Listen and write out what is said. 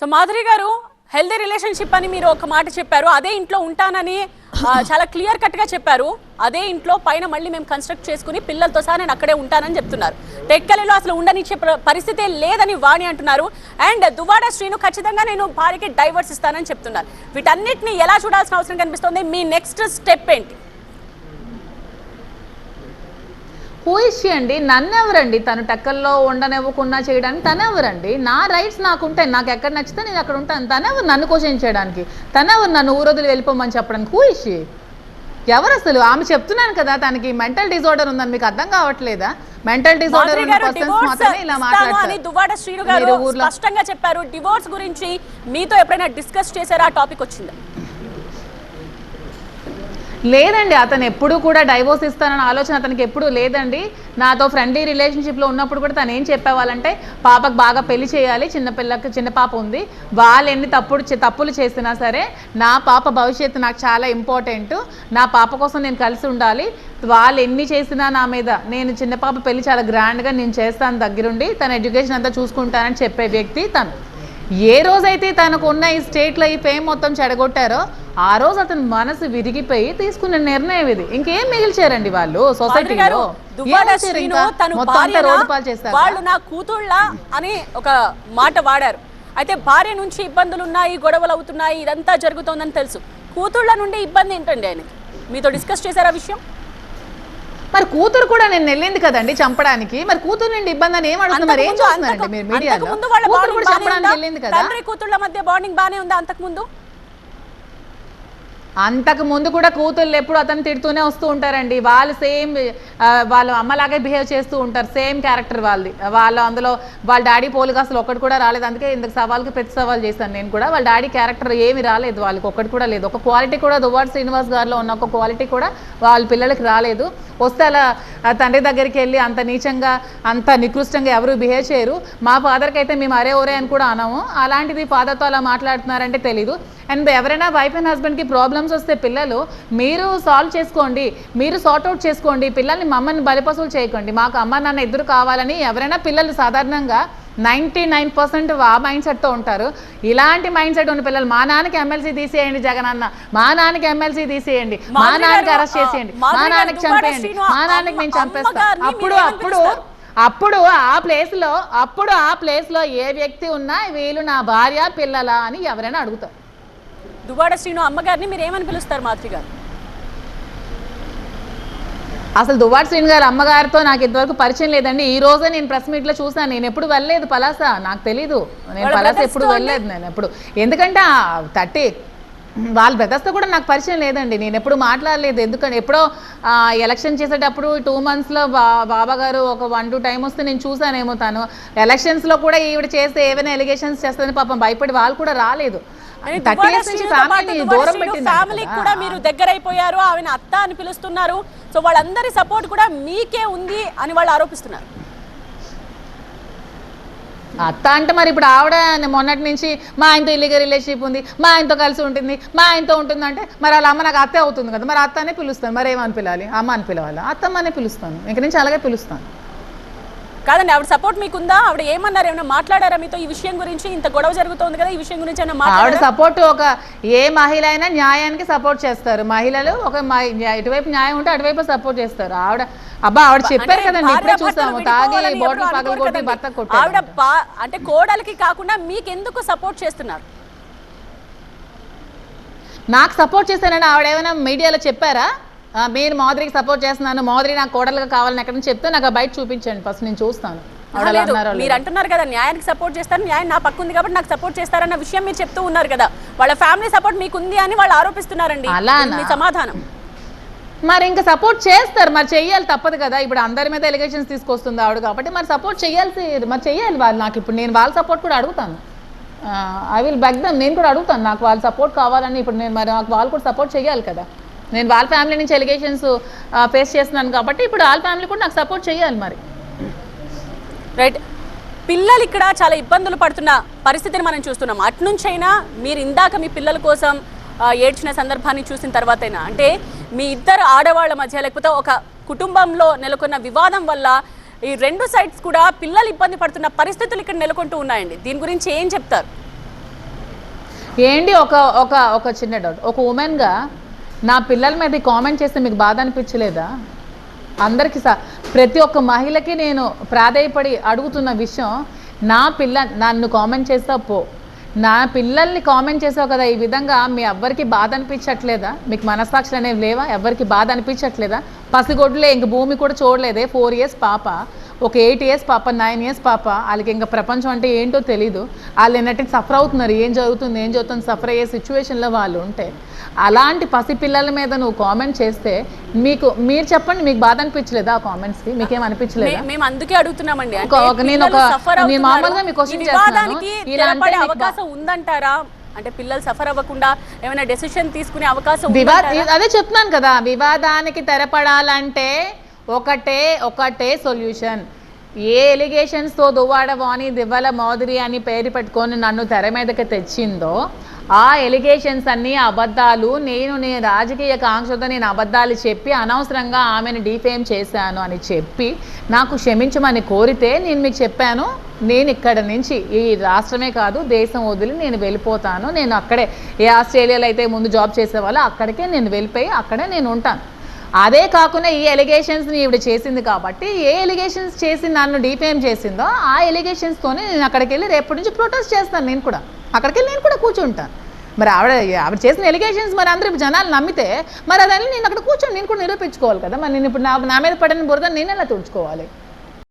So Madhuri గారు healthy relationship అని మీరు ఒక మాట చెప్పారు. అదే ఇంట్లో ఉంటానని చాలా క్లియర్ కట్గా చెప్పారు. అదే ఇంట్లో పైన మళ్ళీ మేము కన్స్ట్రక్ట్ చేసుకుని పిల్లలతో సహా నేను అక్కడే ఉంటానని చెప్తున్నారు. టెక్కలిలో అసలు ఉండనిచ్చే పరిస్థితే లేదని వాణి అంటున్నారు. అండ్ దువాడ శ్రీను ఖచ్చితంగా నేను భార్యకి డైవర్స్ ఇస్తానని చెప్తున్నారు. వీటన్నిటిని ఎలా చూడాల్సిన అవసరం కనిపిస్తుంది? మీ నెక్స్ట్ స్టెప్ ఏంటి? హూయిషి అండి నన్నెవరండి? తను టెక్కల్లో ఉండనివ్వకుండా చేయడానికి తనెవరండి? నా రైట్స్ నాకు ఉంటాయి నాకు ఎక్కడ నచ్చితే నేను అక్కడ ఉంటాను. తనెవరు నన్ను క్వశ్చన్ చేయడానికి తనెవరు నన్ను ఊరొదిలి వెళ్ళిపోమని చెప్పడానికి హూయిషి ఎవరు అసలు ఆమె చెప్తున్నాను కదా తనకి మెంటల్ డిజార్డర్ ఉందని మీకు అర్థం కావట్లేదా? మెంటల్ డిజార్డర్ ఉన్న గారు పర్సన్స్ divorce మాత్రమే ఇలా ఇస్తాను అని మాట్లాడతారు దువ్వాడ శ్రీను గారు మీరు ఊర్లో- స్పష్టంగా చెప్పారు. డివోర్స్ గురించి మీతో ఎప్పుడైనా డిస్కస్ చేశారా? ఆ టాపిక్ వచ్చిందా? లేదండి అతను ఎప్పుడు కూడా డైవోర్స్ ఇస్తానన్న ఆలోచన అతనికి ఎప్పుడు లేదండి. నాతో ఫ్రెండ్లీ రిలేషన్షిప్లో ఉన్నప్పుడు కూడా తను ఏం చెప్పేవాళ్ళంటే పాపకు బాగా పెళ్ళి చేయాలి చిన్నపిల్లకి చిన్న పాప ఉంది. వాళ్ళు ఎన్ని తప్పుడు తప్పులు చేసినా సరే నా పాప భవిష్యత్తు నాకు చాలా ఇంపార్టెంట్ నా పాప కోసం నేను కలిసి ఉండాలి. వాళ్ళు ఎన్ని చేసినా నా మీద నేను చిన్న పాప పెళ్ళి చాలా గ్రాండ్గా నేను చేస్తాను దగ్గరుండి. తన ఎడ్యుకేషన్ అంతా చూసుకుంటానని చెప్పే వ్యక్తి తను. ఏ రోజైతే తనకు ఉన్న ఈ స్టేట్లో ఈ ఫేమ్ మొత్తం చెడగొట్టారో ఆ రోజు అతని మనసు విరిగిపోయి తీసుకున్న నిర్ణయం ఇది. ఇంకేం మిగిల్చారండి వాళ్ళు సొసైటీలో? వాళ్ళు నా కూతుళ్ళ అని ఒక మాట వాడారు. అయితే భార్య నుంచి ఇబ్బందులు ఉన్నాయి గొడవలు అవుతున్నాయి ఇదంతా జరుగుతోందని తెలుసు. కూతుళ్ళ నుండి ఇబ్బంది ఏంటండి ఆయనకి? మీతో డిస్కస్ చేశారా విషయం? మరి కూతురు కూడా నేను వెళ్ళింది కదండి చంపడానికి? మరి కూతురు నుండి ఇబ్బంది అని ఏం మరి ఏం చూస్తున్నారండి అంతకు- మీరు మీడియాలో? కూతురు కూడా చంపడానికి? వెళ్ళింది కదా? తండ్రి కూతుళ్ళ మధ్య బాండింగ్ బానే ఉందా అంతకుముందు అంతకు ముందు కూడా కూతుళ్ళు ఎప్పుడు అతను తిడుతూనే వస్తూ ఉంటారండి. వాళ్ళు సేమ్ వాళ్ళు అమ్మలాగే బిహేవ్ చేస్తూ ఉంటారు. సేమ్ క్యారెక్టర్ వాళ్ళది. వాళ్ళు అందులో వాళ్ళ డాడీ పోలిగా అసలు ఒక్కటి కూడా రాలేదు. అందుకే ఇందుకు సవాల్కి ప్రతి సవాల్ చేశాను నేను కూడా. వాళ్ళ డాడీ క్యారెక్టర్ ఏమి రాలేదు. వాళ్ళకి ఒక్కటి కూడా లేదు. ఒక క్వాలిటీ కూడా దువ్వాడు శ్రీనివాస్ గారిలో ఉన్న ఒక క్వాలిటీ కూడా వాళ్ళ పిల్లలకి రాలేదు. వస్తే అలా తండ్రి దగ్గరికి వెళ్ళి అంత నీచంగా అంత నికృష్టంగా ఎవరు బిహేవ్ చేయరు. మా ఫాదర్కి అయితే మేము అరే ఓరే అని కూడా అనము. అలాంటిది ఫాదర్తో అలా మాట్లాడుతున్నారంటే తెలీదు. అండ్ ఎవరైనా వైఫ్ అండ్ హస్బెండ్కి ప్రాబ్లమ్స్ వస్తే పిల్లలు మీరు సాల్వ్ చేసుకోండి. మీరు సార్ట్అవుట్ చేసుకోండి. పిల్లల్ని మమ్మల్ని బలిపసులు చేయకండి. మాకు అమ్మ నాన్న ఇద్దరు కావాలని ఎవరైనా పిల్లలు సాధారణంగా నైంటీ నైన్ పర్సెంట్ ఆ మైండ్ సెట్తో ఉంటారు. ఇలాంటి మైండ్ సెట్ ఉన్న పిల్లలు మా నాన్నకి ఎమ్మెల్సీ తీసేయండి జగన్ అన్న. మా నాన్నకి ఎమ్మెల్సీ తీసేయండి. మా నాన్నకి అరెస్ట్ చేసేయండి. మా నాన్నకి చంపేయండి. మా నాన్నకి నేను చంపేస్తాను అప్పుడు అప్పుడు? అప్పుడు ఆ ప్లేస్లో అప్పుడు ఆ ప్లేస్లో ఏ వ్యక్తి ఉన్నా వీళ్ళు నా భార్య పిల్లల అని ఎవరైనా అడుగుతారు. దువ్వాడ శ్రీను అమ్మగారిని మీరు ఏమని పిలుస్తారు మాధురి గారు? అసలు దువ్వాడు శ్రీని గారు అమ్మగారితో నాకు ఇంతవరకు పరిచయం లేదండి. ఈ రోజే నేను ప్రెస్ మీట్లో చూసాను నేను ఎప్పుడు వెళ్ళలేదు పలాస నాకు తెలీదు. నేను పలాస ఎప్పుడు వెళ్ళలేదు నేను ఎప్పుడు. ఎందుకంటే థర్టీ వాళ్ళ బ్రదర్స్తో కూడా నాకు పరిచయం లేదండి. నేను ఎప్పుడు మాట్లాడలేదు. ఎందుకంటే ఎప్పుడో ఎలక్షన్ చేసేటప్పుడు టూ మంత్స్లో బా బాబా గారు ఒక వన్ టూ టైం వస్తే నేను చూసానేమో తను. ఎలక్షన్స్లో కూడా ఈవిడ చేస్తే ఏమైనా ఎలిగేషన్స్ చేస్తుందని పాపం భయపడి వాళ్ళు కూడా రాలేదు. ఫ్యామిలీ కూడా మీరు దగ్గర అయిపోయారు ఆమె అత్త అని పిలుస్తున్నారు. సో వాళ్ళందరి సపోర్ట్ కూడా మీకే ఉంది అని వాళ్ళు ఆరోపిస్తున్నారు. అత్త అంటే మరి ఇప్పుడు ఆవిడ మొన్నటి నుంచి మా ఆయనతో ఇల్లీగల్ రిలేషన్షిప్ ఉంది మా ఆయనతో కలిసి ఉంటుంది మా ఆయనతో ఉంటుంది అంటే మరి వాళ్ళ అమ్మ నాకు అత్తే అవుతుంది కదా. మరి అత్త అనే పిలుస్తాను. మరి ఏమని పిలాలి? అమ్మ అని పిలవాలి? అత్తమ్మనే పిలుస్తాను. ఇంక నుంచి అలాగే పిలుస్తాను. కాదండి ఆవిడ సపోర్ట్ మీకుందా? ఆవిడ ఏమన్నారు? ఏమైనా మాట్లాడారా మీతో ఈ విషయం గురించి? ఇంత గొడవ జరుగుతోంది కదా ఈ విషయం గురించి ఆవిడ సపోర్ట్ ఒక ఏ మహిళ అయినా న్యాయానికి సపోర్ట్ చేస్తారు. మహిళలు ఒక ఇటువైపు న్యాయం ఉంటే అటువైపు సపోర్ట్ చేస్తారు. ఆవిడ అబ్బా ఆవిడ చెప్పారు కదండి ఇప్పుడే చూసాము తాగి బాటిల్ పగలు అనుకోరు కొట్టి. భర్త ఆవిడ అంటే కోడలికి కాకుండా మీకెందుకు సపోర్ట్ చేస్తున్నారు? నాకు సపోర్ట్ చేశానని ఆవిడ ఏమైనా మీడియాలో చెప్పారా? మీరు మాధురికి సపోర్ట్ చేస్తున్నాను. మాధురి నాకు కోడలుగా కావాలని ఎక్కడ చెప్తే నాకు బయట చూపించండి. ఫస్ట్ నేను చూస్తాను. మీరు. అంటున్నారు కదా న్యాయానికి సపోర్ట్ చేస్తారు న్యాయం నా పక్క ఉంది కాబట్టి నాకు సపోర్ట్ చేస్తారన్న విషయం మీరు చెప్తూ ఉన్నారు కదా. వాళ్ళ ఫ్యామిలీ సపోర్ట్ మీకు ఉంది అని వాళ్ళు ఆరోపిస్తున్నారండి? మీ సమాధానం. మరి ఇంకా సపోర్ట్ చేస్తారు. మరి చెయ్యాలి తప్పదు కదా. ఇప్పుడు అందరి మీద ఎలిగేషన్స్ తీసుకొస్తుంది ఆవిడ కాబట్టి మరి సపోర్ట్ చేయాల్సి మరి చెయ్యాలి వాళ్ళు నాకు ఇప్పుడు. నేను వాళ్ళ సపోర్ట్ కూడా అడుగుతాను. ఐ విల్ బెగ్ దమ్ నేను కూడా అడుగుతాను. నాకు వాళ్ళ సపోర్ట్ కావాలని ఇప్పుడు నేను మరి నాకు వాళ్ళు కూడా సపోర్ట్ చేయాలి కదా. నేను వాళ్ళ ఫ్యామిలీ నుంచి ఎలిగేషన్స్ ఫేస్ చేస్తున్నాను కాబట్టి ఇప్పుడు వాళ్ళ ఫ్యామిలీ కూడా నాకు సపోర్ట్ చేయాలి మరి. రైట్ పిల్లలు ఇక్కడ చాలా ఇబ్బందులు పడుతున్న పరిస్థితిని మనం చూస్తున్నాం. అట్నుంచైనా మీరు ఇందాక మీ పిల్లల కోసం ఏడ్చిన సందర్భాన్ని చూసిన తర్వాతైనా అంటే మీ ఇద్దరు ఆడవాళ్ళ మధ్య లేకపోతే ఒక కుటుంబంలో నెలకొన్న వివాదం వల్ల ఈ రెండు సైడ్స్ కూడా పిల్లలు ఇబ్బంది పడుతున్న పరిస్థితులు ఇక్కడ నెలకొంటూ ఉన్నాయండి. దీని గురించి ఏం చెప్తారు? ఏంటి ఒక ఒక ఒక చిన్న డౌట్ ఒక ఉమెన్గా నా పిల్లల మీద కామెంట్ చేస్తే మీకు బాధ అనిపించలేదా? అందరికీ సా ప్రతి ఒక్క మహిళకి నేను ప్రాధేయపడి అడుగుతున్న విషయం నా పిల్ల నన్ను కామెంట్ చేస్తావు పో. నా పిల్లల్ని కామెంట్ చేసావు కదా ఈ విధంగా మీ ఎవ్వరికి బాధ అనిపించట్లేదా? మీకు మనస్సాక్షులు అనేవి లేవా? ఎవరికి బాధ అనిపించట్లేదా? పసిగొడ్లే ఇంక భూమి కూడా చూడలేదే ఫోర్ ఇయర్స్ పాప. ఒక ఎయిట్ ఇయర్స్ పాప నైన్ ఇయర్స్ పాప వాళ్ళకి ఇంకా ప్రపంచం అంటే ఏంటో తెలీదు. వాళ్ళు ఏంటంటే సఫర్ అవుతున్నారు. ఏం జరుగుతుంది ఏం జరుగుతుంది సఫర్ అయ్యే సిచ్యువేషన్లో వాళ్ళు ఉంటే. అలాంటి పసిపిల్లల మీద నువ్వు కామెంట్ చేస్తే మీకు మీరు చెప్పండి మీకు బాధ అనిపించలేదా ఆ కామెంట్స్కి? మీకేం అనిపించలేదా? మేము అందుకే అడుగుతున్నామండి. నేను ఒక- నేను. మామూలుగా మీకు అవకాశం ఉందంటారా? అంటే పిల్లలు సఫర్ అవ్వకుండా ఏమైనా డెసిషన్ తీసుకునే అవకాశం? అదే చెప్తున్నాను కదా వివాదానికి తెరపడాలంటే ఒకటే ఒకటే సొల్యూషన్. ఏ ఎలిగేషన్స్తో దువ్వాడ వాణి దివ్వల మౌదరి అని పేరు పెట్టుకొని నన్ను తెర మీదకి తెచ్చిందో ఆ ఎలిగేషన్స్ అన్నీ అబద్ధాలు. నేను నేను రాజకీయ కాంక్షతో నేను అబద్ధాలు చెప్పి అనవసరంగా ఆమెను డిఫేమ్ చేశాను అని చెప్పి నాకు క్షమించమని కోరితే నేను మీకు చెప్పాను నేను ఇక్కడ నుంచి ఈ రాష్ట్రమే కాదు దేశం వదిలి నేను వెళ్ళిపోతాను. నేను అక్కడే ఏ ఆస్ట్రేలియాలో అయితే ముందు జాబ్ చేసేవాళ్ళో అక్కడికే నేను వెళ్ళిపోయి అక్కడే నేను ఉంటాను. అదే కాకుండా ఈ ఎలిగేషన్స్ని ఈవిడ చేసింది కాబట్టి ఏ ఎలిగేషన్స్ చేసి నన్ను డిపిఎం చేసిందో ఆ ఎలిగేషన్స్తోనే నేను అక్కడికి వెళ్ళి రేపటి నుంచి ప్రొటెస్ట్ చేస్తాను నేను కూడా. అక్కడికి వెళ్ళి నేను కూడా కూర్చుంటాను. మరి ఆవిడ ఆవిడ చేసిన ఎలిగేషన్స్ మరి అందరూ ఇప్పుడు జనాలు నమ్మితే మరి అదని నేను అక్కడ కూర్చొని నేను కూడా నిరూపించుకోవాలి కదా. మరి నేను ఇప్పుడు నా నా మీద పడిన బురద నేను ఎలా తుడుచుకోవాలి